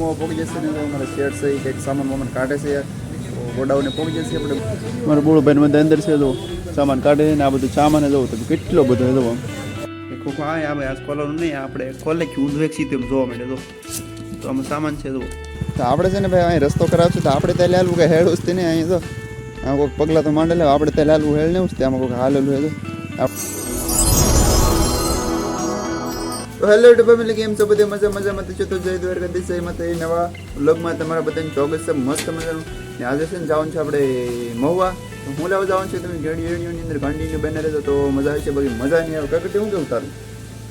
મોવા પહોંચી જશે ને તો અમારે શેર છે કંઈક સામાન વામાન કાઢે છે. ગોડાઉન ગોડાઉને પહોંચી જશે આપણે. મારા બોળો ભાઈ બધા અંદર છે તો સામાન કાઢે ને આ બધું સામાન જવું તો કેટલો બધો એ જવો ખોખો આ આ ભાઈ આજ ખોલવાનું નહીં આપણે ખોલે કે ઊંધું એક સીધું જોવા મળે તો તો આમાં સામાન છે તો તો આપણે છે ને ભાઈ અહીં રસ્તો કરાવશું તો આપણે ત્યાં લાલવું કે હેડ ઉસ્તી ને અહીં તો આ કોઈક પગલાં તો માંડે લે આપણે ત્યાં લાલવું હેડ ને ઉસ્તી આમાં કોઈ હાલેલું હે તો હેલો યુટ્યુબ ફેમિલી કેમ છો બધે? મજા મજામાં તો છો? તો જય દ્વારકાધીશ, જય માતા એ નવા વ્લોગમાં તમારા બધાને ચોક્કસ છે. મસ્ત મજાનું. ને આજે છે ને જવાનું છે આપણે મહુવા. તો હું લેવા જવાનું છે? તમે ઘણી વિડીયોની અંદર કન્ટિન્યુ બને રહેજો તો મજા આવે છે. બાકી મજા નહીં આવે. કાંઈ હું કેવું તારું?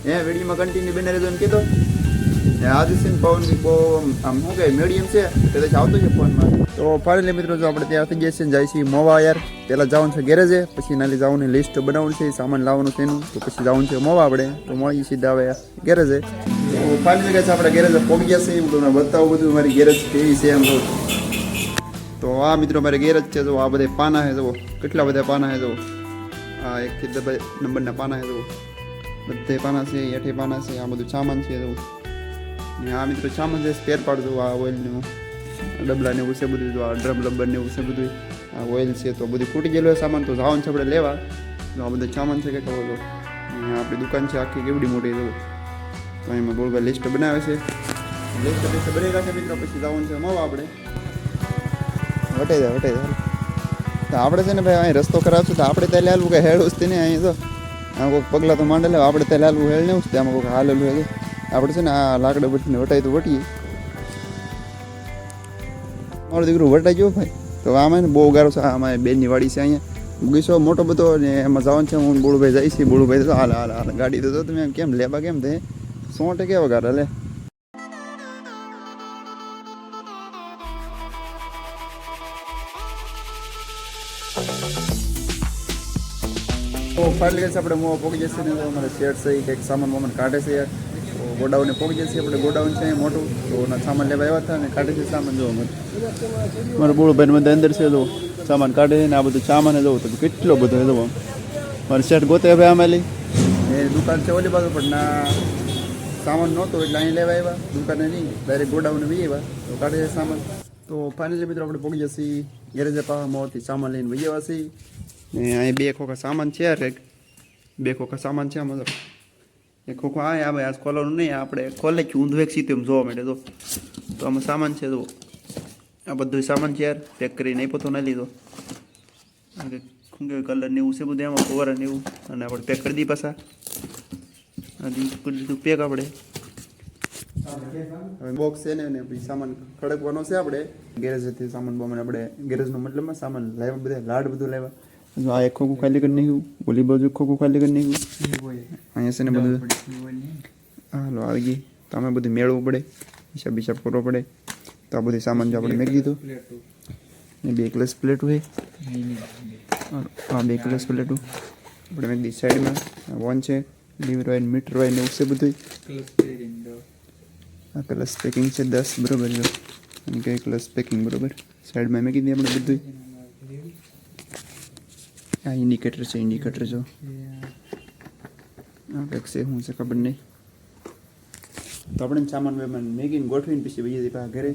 એ વિડીયોમાં કન્ટિન્યુ બને રહેજો કીધો ને છે ને પવન બી બહુ આમ શું કહે મીડિયમ છે. કદાચ આવતો છે ફોનમાં તો ફાઇનલી મિત્રો, જો આપણે ત્યાં થઈ ગયા છે ને જાય છે મોવા યાર. પહેલાં જવાનું છે ગેરેજે પછી નાલી જવાનું લિસ્ટ બનાવવાનું છે, સામાન લાવવાનું છે એનું. તો પછી જવાનું છે મોવા આપણે. તો મળી સીધા આવે ગેરેજે તો ફાઇનલી ગયા છે આપણે ગેરેજે પહોંચી ગયા છે હું તમને બતાવું બધું, મારી ગેરેજ કેવી છે એમ તો આ મિત્રો, મારે ગેરેજ છે, જો આ બધા પાના છે, જુઓ. કેટલા બધા પાના છે, જુઓ. આ એકથી ડબલ નંબરના પાના છે, જુઓ. બધે પાના છે એઠે પાના છે, આ બધું સામાન છે, જુઓ. ને આ મિત્રો સામાન છે સ્પેર પાર્ટ જો આ ઓઇલનું ડબલા ને એવું છે બધું જો આ ડ્રમ રબર ને એવું છે બધું, આ ઓઇલ છે તો બધું ફૂટી ગયેલું સામાન તો જવાનું છે આપણે લેવા. તો આ બધું સામાન છે કે ખબર તો. આપણી દુકાન છે આખી કેવડી મોટી તો. તો એમાં બોલવા લિસ્ટ બનાવે છે. લિસ્ટ લિસ્ટ બનાવી રાખે મિત્રો, પછી જવાનું છે મળવા આપણે. વટાઈ જાય વટાઈ જાય તો આપણે છે ને ભાઈ અહીં રસ્તો કરાવશું, તો આપણે ત્યાં લાલવું કે હેડ ઉસતી નહીં અહીં તો. આમ કોઈક પગલાં તો માંડે લેવા, આપણે ત્યાં લાલવું હેડ નહીં ઉસતી આમાં કોઈક હાલેલું હે તો આપણે છે ને આ લાકડા બટીને વટાઈ તો વટીએ. મારો દીકરો વટાઈ ગયો ભાઈ. તો આમાં ને બહુ ગારો છે. આમાં બેનની વાડી છે અહીંયા. બગીચો મોટો બધો ને એમાં જવાનું છે. હું બોળુભાઈ જાય છે. બોળુભાઈ તો હાલ હાલ હાલ. ગાડી તો તમે. એમ કેમ? લેબા કેમ તે? સો ટકે કેવા ગારા લે? તો ફાઇનલી આપણે મોં પોકી જશે ને તો અમારે શેર છે. કંઈક સામાન વામાન કાઢે છે યાર. ગોડાઉને પહોંચી જશે. આપણે ગોડાઉન છે મોટું. તો ના સામાન લેવા આવ્યા હતા અને કાઢે છે સામાન. જોવા મળે મારા બોળો ભાઈ બધા અંદર છે, જો સામાન કાઢે છે ને આ બધું સામાન જોવો તો કેટલો બધો જોવો મારે શેઠ ગોતે હવે આમાં લઈ એ દુકાન છે ઓલી બાજુ, પણ ના સામાન નહોતો એટલે અહીં લેવા આવ્યા. દુકાને નહીં ડાયરેક્ટ ગોડાઉને બી આવ્યા. તો કાઢે છે સામાન. તો ફાઇનલી મિત્રો આપણે પહોંચી જશે. ગેરેજે પાવામાંથી મોથી સામાન લઈને વહી આવ્યા છીએ ને અહીં બે ખોખા સામાન છે યાર એક બે ખોખા સામાન છે આમાં એક ખોખો આ આ ભાઈ આ ખોલવાનું નહીં, આપણે ખોલે કે ઊંધું એક સીધું એમ જોવા માટે તો તો આમાં સામાન છે તો આ બધું સામાન છે યાર પેક કરી નહીં પોતો ના લીધો. શું કહેવાય કલર ને એવું છે બધું, એમાં કવર ને એવું. અને આપણે પેક કરી દઈએ પાછા. કરી દીધું પેક આપણે. હવે બોક્સ છે ને પછી સામાન ખડકવાનો છે આપણે. ગેરેજથી સામાન બમાન આપણે ગેરેજનો મતલબમાં સામાન લાવ્યા, બધા લાડ બધું લાવ્યા. જો આ એક ખોખું ખાલી કરી નાખ્યું ઓલી બાજુ ખોખું ખાલી કરી નાખ્યું અહીંયા છે ને બધું હાલો આવી ગઈ તો અમે બધું મેળવવું પડે હિસાબ હિસાબ કરવો પડે તો આ બધું સામાન જો આપણે મેળવી દીધું ને બે ગ્લાસ પ્લેટ હોય હા બે ગ્લાસ પ્લેટો આપણે મેં દી સાઈડમાં વન છે લીવર ઓઇલ મીટર ઓઇલ એવું છે બધું આ કલર્સ પેકિંગ છે દસ બરોબર જો અને કઈ કલર્સ પેકિંગ બરોબર સાઈડમાં મેં કીધી આપણે બધું આ ઇન્ડિકેટર છે ઇન્ડિકેટર જો. કંઈક છે શું છે, ખબર નહીં. તો આપણે સામાન વેમાન મેગીને ગોઠવીને પછી બીજી પાછા ઘરે.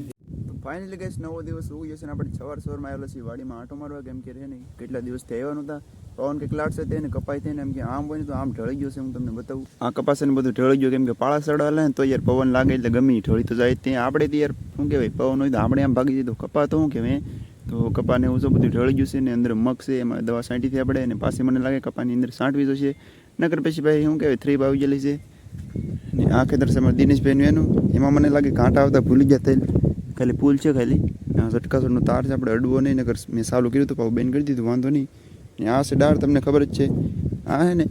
ફાઇનલી ગેસ નવો દિવસ ઉગી જશે ને આપણે સવાર સવારમાં આવેલા છીએ વાડીમાં આંટો મારવા, કેમ કે રહે નહીં કેટલા દિવસથી આવ્યા નહોતા. પવન કંઈક છે તેને કપાઈ થઈને એમ કે આમ બન્યું તો આમ ઢળી ગયો છે, હું તમને બતાવું. આ કપાસ ને બધું ઢળી ગયું, કેમ કે પાળા સડાલે ને તો યાર પવન લાગે એટલે ગમી ઢળી તો જાય ત્યાં આપણે તો યાર, શું કહેવાય, પવન હોય તો આપણે આમ ભાગી દીધું કપા તો શું કહેવાય તો કપાને એવું બધું ઢળી ગયું છે ને અંદર મગ છે, એમાં દવા છાંટીથી આપણે અને પાસે મને લાગે કપાની અંદર છાંટવી જશે. નકર પછી ભાઈ શું કહેવાય, થ્રી આવી ગયેલી છે. ને આ ખેતર છે અમારે દિનેશભાઈનું એનું. એમાં મને લાગે કાંટા આવતા ભૂલી ગયા થયેલ. ખાલી પુલ છે ખાલી. આ ઝટકાસરનો તાર છે, આપણે અડવો નહીં, નકર મેં સારું કર્યું હતું, પાછું બેન કરી દીધું, વાંધો નહીં. આ છે ડાળ, તમને ખબર જ છે. આ હે ને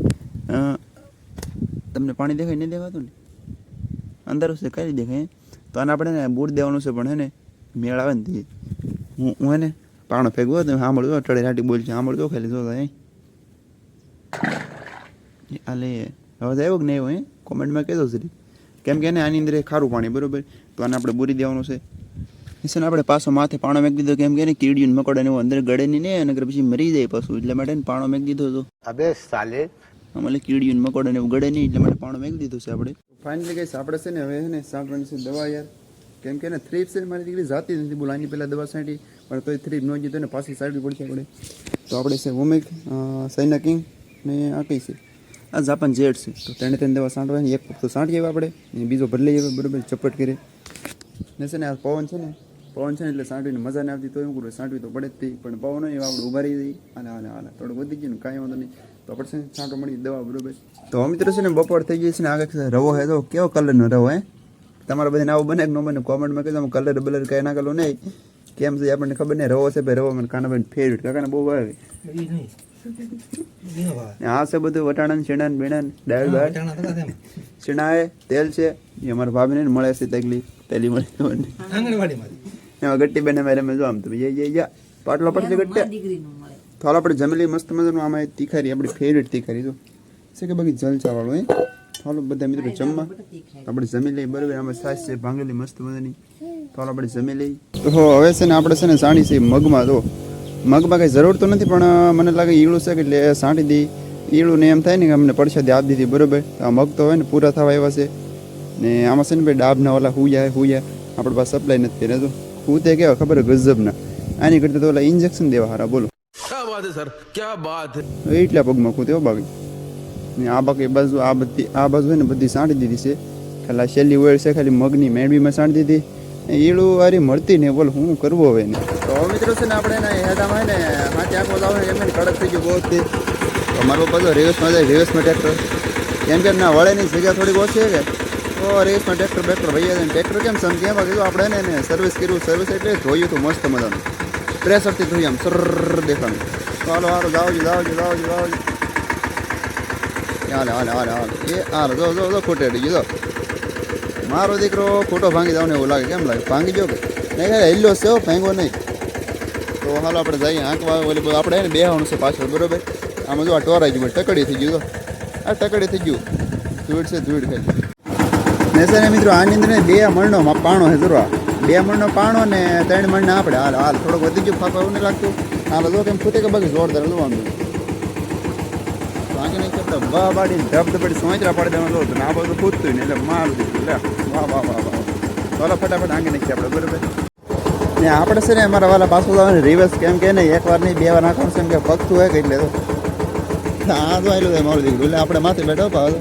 તમને પાણી દેખાય, નહીં દેખાતું ને? અંદર છે, કઈ દેખાય તો આને આપણે બૂટ દેવાનું છે પણ હે ને, મેળ આવે ને તે. હું હું એને પાણો ફેંકવો તમે સાંભળજો ટળે રાટી બોલ છે સાંભળજો ખાલી જો અહીં આ હવે આવ્યો કે નહીં આવ્યો હે? કોમેન્ટમાં કહેજો જરી કેમ કે એને આની અંદર ખારું પાણી બરોબર? તો આને આપણે બોરી દેવાનું છે. છે ને આપણે પાછો માથે પાણો મેક દીધો કેમ કે ને કીડીયું મકોડા ને એવું અંદર ગળે નહીં ને અને પછી મરી જાય પાછું એટલે માટે ને પાણો મેક દીધો હતો. અબે સાલે. અમારે કીડીયું મકોડા ને એવું ગળે નહીં એટલે માટે પાણો મેક દીધો છે આપણે. ફાઇનલી કહીશ આપણે છે ને હવે છે ને સાંભળવાની છે દવા યાર. કેમ કે એને થ્રીપ છે મારી દીકરી જાતી નથી બોલાની પહેલાં દવા છાંટી, પણ તોય થ્રીપ ન જીતો ને પાછી સાઈડવી પડશે આપણે તો આપણે છે વોમિક સૈના કિંગ ને આ કઈ છે? આ જાપાન જેડ છે. તો તેને તેને દવા છાંટવાની, એક તો છાંટી આવ્યા આપણે, ને બીજો બદલાઈ આવ્યો બરોબર ચપટ કરે. ને છે ને આ પવન છે ને, પવન છે ને એટલે સાંટવીને મજા ના આવતી તો એવું કરું સાંટવી તો પડે જ તે, પણ પવન હોય આપણે ઊભા રહી જઈ અને આને આને થોડું વધી ગયું ને, કાંઈ વાંધો નહીં. તો આપણે છે ને છાંટો મળી, દવા બરાબર. તો મિત્રો છે ને બપોર થઈ ગઈ છે ને, આગળ રવો હે તો કેવો કલરનો રવો, હે? તમારા બધાને આવું બને કે ન બને કોમેન્ટમાં કહેજો કલર બલર કાંઈ ના કલો નહીં. કેમ છે આપણને ખબર નહીં રવો છે ભાઈ રવો મને કાના ભાઈ ફેવરેટ કાકાને બહુ નો. ને આ છે બધું વટાણા શેણા બેણા દાળ હા, બાળ વટાણા તો કાંઈ એમ. શેણા તેલ છે એ અમારા ભાભીને મળે છે તકલી તેલી મળે ગટ્ટી બેને મારે મેં જો આમ તો જઈ જઈ જા પાટલો પડશે ગટ્ટી. તો હાલ આપણે જમેલી મસ્ત મજાનું આમાં તીખારી આપણી ફેવરેટ તીખારી જો. છે કે બાકી જલચા વાળું ચાલો બધા મિત્રો જમવા. આપણે જમી લઈએ બરાબર આમાં સાસ છે ભાંગેલી મસ્ત મજાની તો આપણે જમી લઈ. તો હો હવે છે ને આપણે છે ને સાણી છે મગમાં તો મગમાં કંઈ જરૂર તો નથી પણ મને લાગે ઈળું છે એટલે સાંટી દઈ ઈળું ને એમ થાય ને કે અમને પડશાદી આપી દીધી બરાબર? આ મગ તો હોય ને પૂરા થવા આવ્યા છે. ને આમાં છે ને ભાઈ ડાબના ઓલા હુયા હુયા. આપણે પાસે સપ્લાય નથી કર્યા તો હું તે કહેવાય ખબર ગજબના. આની કરતા તો ઓલા ઇન્જેક્શન દેવા હારા બોલો. ક્યાં બાત સર ક્યાં બાત એટલા પગમાં ખૂત્યો બાકી ને આ બાકી બાજુ આ બધી આ બાજુ ને બધી સાંટી દીધી છે. ખાલી છેલ્લી ઓઇલ છે, ખાલી મગની મેળવીમાં સાંટી દીધી. ઈળું વારી મળતી ને બોલ હું કરવું હવે ને તો મિત્રો છે ને આપણે એના હેદામાં ને હાથે આંખો જાવ એમ કડક થઈ ગયું બહુ મારો પાછો રિવર્સમાં જાય રિવર્સમાં ટ્રેક્ટર કેમ કે ના વળેની જગ્યા થોડીક ઓછી છે કે? તો રેસમાં ટ્રેક્ટર બેક્ટર ભાઈ જાય ટ્રેક્ટર કેમ સમજે? એમાં કીધું આપણે એને સર્વિસ કર્યું સર્વિસ એટલે ધોયું હતું મસ્ત મજાનું. પ્રેશરથી ધોઈ આમ સર દેખાનું તો હાલો હારો જાઓ જાઓ જાઓ જાઓ હાલે હાલે હાલે હાલે એ હાલ જો જો જો, ખોટે અડી. મારો દીકરો ખોટો ભાંગી જાવ ને એવું લાગે, કેમ લાગે? ભાંગી ગયો કે? નહીં ખાલી હેલ્લો છે ભાંગો નહીં. તો હાલો, આપણે જઈએ આંકવા ઓલી આપણે એને બેહવાનું છે પાછળ, બરોબર? આમાં જો આ ટોરાઈ ગયું ટકડી થઈ ગયું તો આ ટકડી થઈ ગયું. ધૂળ છે, ધૂળ ખાલી ને મિત્રો, આની અંદર બે મણનો પાણો છે જરૂર બે મણનો પાણો ને ત્રણ મણના આપણે. હાલ હાલ, થોડોક વધી ગયું ફાંકો એવું નહીં લાગતું. હાલ, જો, કેમ ફૂટે કે બાકી જોરદાર જોવાનું વાંકે નહીં કરતા વાહ બાડી ધબ ધબડી સોંચરા પાડી દેવાનું ને આ બધું પૂછતું નહીં. એટલે મારું લે વાહ વાહ વાહ વાહ. ચાલો ફટાફટ આંગે આપણે. બરાબર? ને આપણે છે ને અમારા વાલા પાછું જવાનું રિવર્સ કેમ કે ને એક વાર નહીં, બે વાર નાખવાનું છે કે પગતું હોય કે એટલે તો. આ તો આવેલું મારું દીકરું. એટલે આપણે માથે બેઠો પાછો.